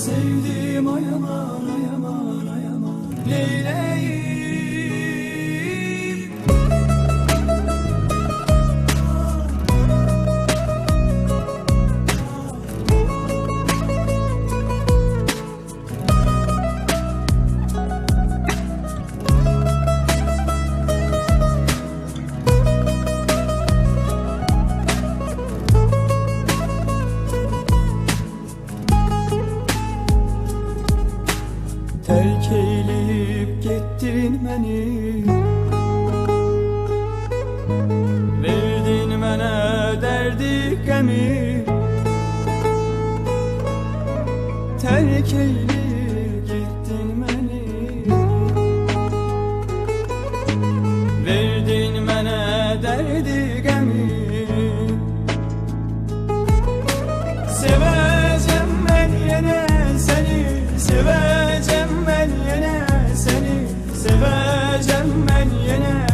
Sevdiğim ayaman ayaman ayaman Neyleyim? Terk eyleyip gittin beni. Verdin bana derdi gemi. Terk eyleyip gittin beni. Verdin bana derdi gemi. Seveceğim ben yine seni Seveceğim ben yine seni Seveceğim ben yine